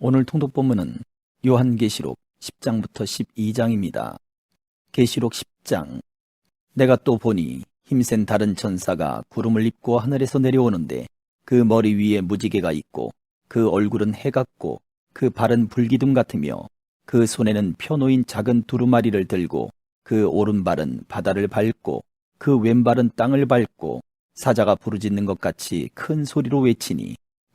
오늘 통독 본문은 요한계시록 10장부터 12장입니다. 계시록 10장 내가 또 보니 힘센 다른 천사가 구름을 입고 하늘에서 내려오는데 그 머리 위에 무지개가 있고 그 얼굴은 해 같고 그 발은 불기둥 같으며 그 손에는 펴놓인 작은 두루마리를 들고 그 오른발은 바다를 밟고 그 왼발은 땅을 밟고 사자가 부르짖는 것 같이 큰 소리로 외치니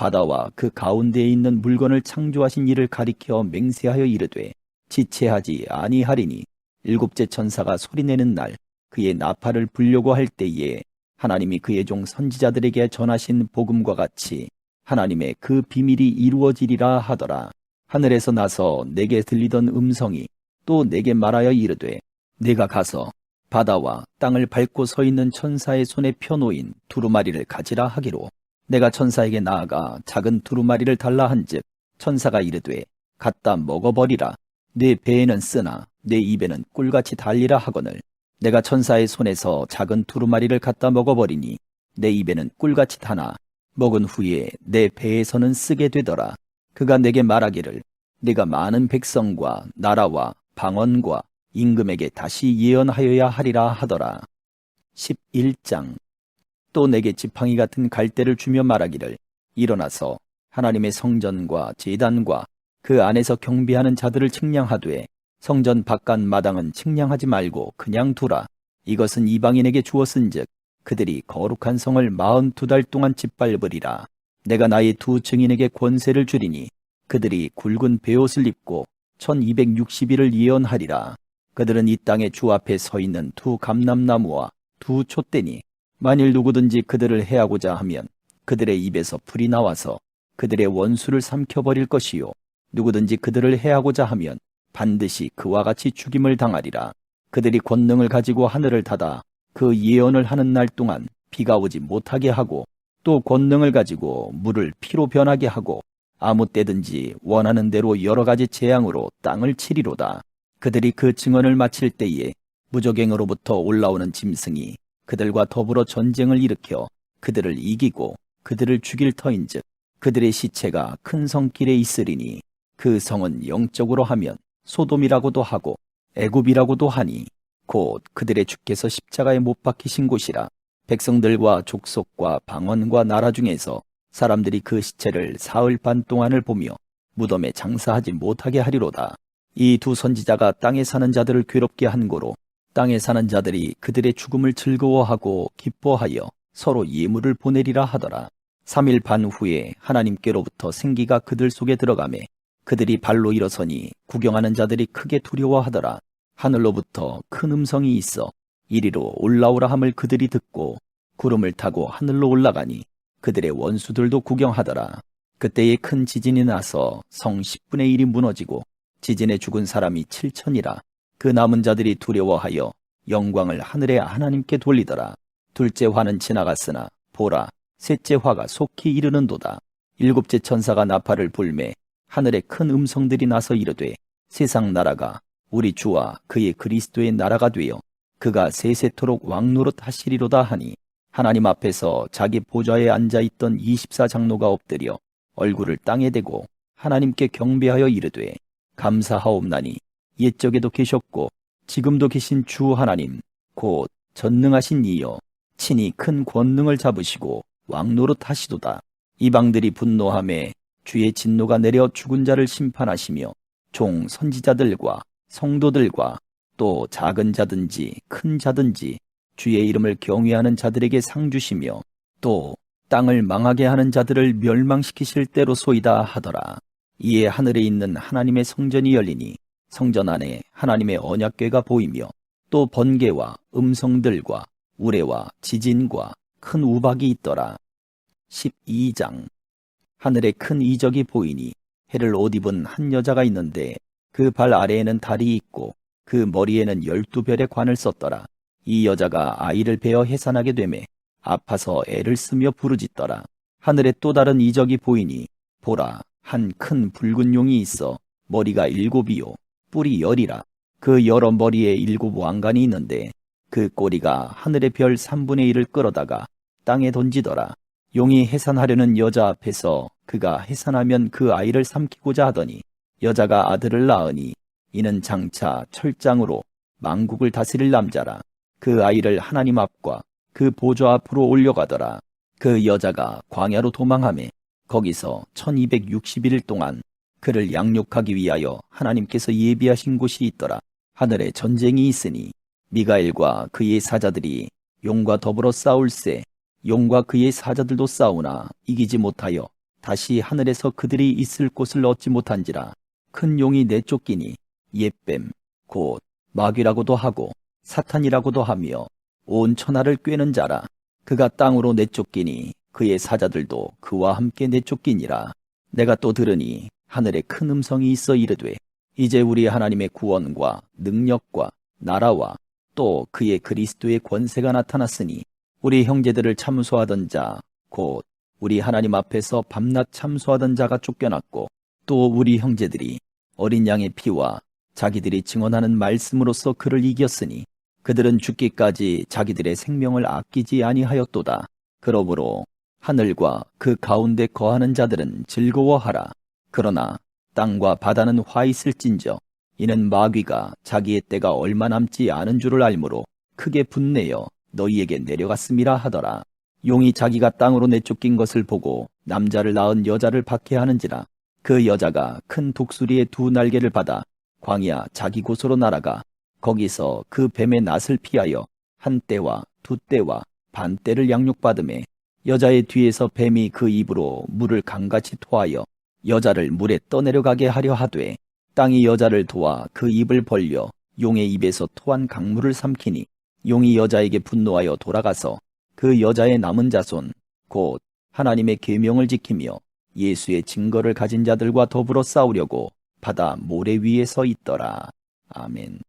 바다와 그 가운데에 있는 물건을 창조하신 이를 가리켜 맹세하여 이르되 지체하지 아니하리니 일곱째 천사가 소리내는 날 그의 나팔을 불려고 할 때에 하나님이 그의 종 선지자들에게 전하신 복음과 같이 하나님의 그 비밀이 이루어지리라 하더라. 하늘에서 나서 내게 들리던 음성이 또 내게 말하여 이르되 내가 가서 바다와 땅을 밟고 서 있는 천사의 손에 펴놓인 두루마리를 가지라 하기로 내가 천사에게 나아가 작은 두루마리를 달라 한즉 천사가 이르되 갖다 먹어버리라. 내 배에는 쓰나 내 입에는 꿀같이 달리라 하거늘. 내가 천사의 손에서 작은 두루마리를 갖다 먹어버리니 내 입에는 꿀같이 타나 먹은 후에 내 배에서는 쓰게 되더라. 그가 내게 말하기를 네가 많은 백성과 나라와 방언과 임금에게 다시 예언하여야 하리라 하더라. 11장 또 내게 지팡이 같은 갈대를 주며 말하기를 일어나서 하나님의 성전과 제단과 그 안에서 경비하는 자들을 측량하되 성전 바깥 마당은 측량하지 말고 그냥 두라. 이것은 이방인에게 주었은즉 그들이 거룩한 성을 마흔 두 달 동안 짓밟으리라. 내가 나의 두 증인에게 권세를 주리니 그들이 굵은 베옷을 입고 1260일을 예언하리라. 그들은 이 땅의 주 앞에 서 있는 두 감람나무와 두 촛대니 만일 누구든지 그들을 해하고자 하면 그들의 입에서 불이 나와서 그들의 원수를 삼켜버릴 것이요. 누구든지 그들을 해하고자 하면 반드시 그와 같이 죽임을 당하리라. 그들이 권능을 가지고 하늘을 닫아 그 예언을 하는 날 동안 비가 오지 못하게 하고 또 권능을 가지고 물을 피로 변하게 하고 아무 때든지 원하는 대로 여러 가지 재앙으로 땅을 치리로다. 그들이 그 증언을 마칠 때에 무적행으로부터 올라오는 짐승이 그들과 더불어 전쟁을 일으켜 그들을 이기고 그들을 죽일 터인즉 그들의 시체가 큰 성길에 있으리니 그 성은 영적으로 하면 소돔이라고도 하고 애굽이라고도 하니 곧 그들의 주께서 십자가에 못 박히신 곳이라 백성들과 족속과 방언과 나라 중에서 사람들이 그 시체를 사흘 반 동안을 보며 무덤에 장사하지 못하게 하리로다. 이 두 선지자가 땅에 사는 자들을 괴롭게 한 고로 땅에 사는 자들이 그들의 죽음을 즐거워하고 기뻐하여 서로 예물을 보내리라 하더라. 3일 반 후에 하나님께로부터 생기가 그들 속에 들어가매 그들이 발로 일어서니 구경하는 자들이 크게 두려워하더라. 하늘로부터 큰 음성이 있어 이리로 올라오라 함을 그들이 듣고 구름을 타고 하늘로 올라가니 그들의 원수들도 구경하더라. 그때에 큰 지진이 나서 성 10분의 1이 무너지고 지진에 죽은 사람이 7천이라 그 남은 자들이 두려워하여 영광을 하늘의 하나님께 돌리더라. 둘째 화는 지나갔으나 보라 셋째 화가 속히 이르는도다. 일곱째 천사가 나팔을 불매 하늘에 큰 음성들이 나서 이르되 세상 나라가 우리 주와 그의 그리스도의 나라가 되어 그가 세세토록 왕노릇 하시리로다 하니 하나님 앞에서 자기 보좌에 앉아 있던 24장로가 엎드려 얼굴을 땅에 대고 하나님께 경배하여 이르되 감사하옵나니 옛적에도 계셨고 지금도 계신 주 하나님 곧 전능하신 이여 친히 큰 권능을 잡으시고 왕노릇 하시도다 이방들이 분노함에 주의 진노가 내려 죽은 자를 심판하시며 종 선지자들과 성도들과 또 작은 자든지 큰 자든지 주의 이름을 경외하는 자들에게 상 주시며 또 땅을 망하게 하는 자들을 멸망시키실 때로소이다 하더라. 이에 하늘에 있는 하나님의 성전이 열리니 성전 안에 하나님의 언약궤가 보이며 또 번개와 음성들과 우레와 지진과 큰 우박이 있더라. 12장 하늘에 큰 이적이 보이니 해를 옷 입은 한 여자가 있는데 그그발 아래에는 달이 있고 그 머리에는 열두 별의 관을 썼더라. 이 여자가 아이를 베어 해산하게 되매 아파서 애를 쓰며 부르짖더라. 하늘에 또 다른 이적이 보이니 보라 한 큰 붉은 용이 있어 머리가 일곱이요 뿔이 열이라 그 여러 머리에 일곱 왕관이 있는데 그 꼬리가 하늘의 별 3분의 1을 끌어다가 땅에 던지더라. 용이 해산하려는 여자 앞에서 그가 해산하면 그 아이를 삼키고자 하더니 여자가 아들을 낳으니 이는 장차 철장으로 망국을 다스릴 남자라. 그 아이를 하나님 앞과 그 보좌 앞으로 올려가더라. 그 여자가 광야로 도망하매 거기서 1260일 동안 그를 양육하기 위하여 하나님께서 예비하신 곳이 있더라. 하늘에 전쟁이 있으니 미가엘과 그의 사자들이 용과 더불어 싸울세 용과 그의 사자들도 싸우나 이기지 못하여 다시 하늘에서 그들이 있을 곳을 얻지 못한지라. 큰 용이 내쫓기니 옛뱀 곧 마귀라고도 하고 사탄이라고도 하며 온 천하를 꿰는 자라. 그가 땅으로 내쫓기니 그의 사자들도 그와 함께 내쫓기니라. 내가 또 들으니 하늘에 큰 음성이 있어 이르되 이제 우리 하나님의 구원과 능력과 나라와 또 그의 그리스도의 권세가 나타났으니 우리 형제들을 참소하던 자 곧 우리 하나님 앞에서 밤낮 참소하던 자가 쫓겨났고 또 우리 형제들이 어린 양의 피와 자기들이 증언하는 말씀으로써 그를 이겼으니 그들은 죽기까지 자기들의 생명을 아끼지 아니하였도다. 그러므로 하늘과 그 가운데 거하는 자들은 즐거워하라. 그러나 땅과 바다는 화 있을진저 이는 마귀가 자기의 때가 얼마 남지 않은 줄을 알므로 크게 분내어 너희에게 내려갔음이라 하더라. 용이 자기가 땅으로 내쫓긴 것을 보고 남자를 낳은 여자를 박해하는지라 그 여자가 큰 독수리의 두 날개를 받아 광야 자기 곳으로 날아가 거기서 그 뱀의 낯을 피하여 한 때와 두 때와 반 때를 양육받음에 여자의 뒤에서 뱀이 그 입으로 물을 강같이 토하여 여자를 물에 떠내려가게 하려 하되 땅이 여자를 도와 그 입을 벌려 용의 입에서 토한 강물을 삼키니 용이 여자에게 분노하여 돌아가서 그 여자의 남은 자손 곧 하나님의 계명을 지키며 예수의 증거를 가진 자들과 더불어 싸우려고 바다 모래 위에 서 있더라. 아멘.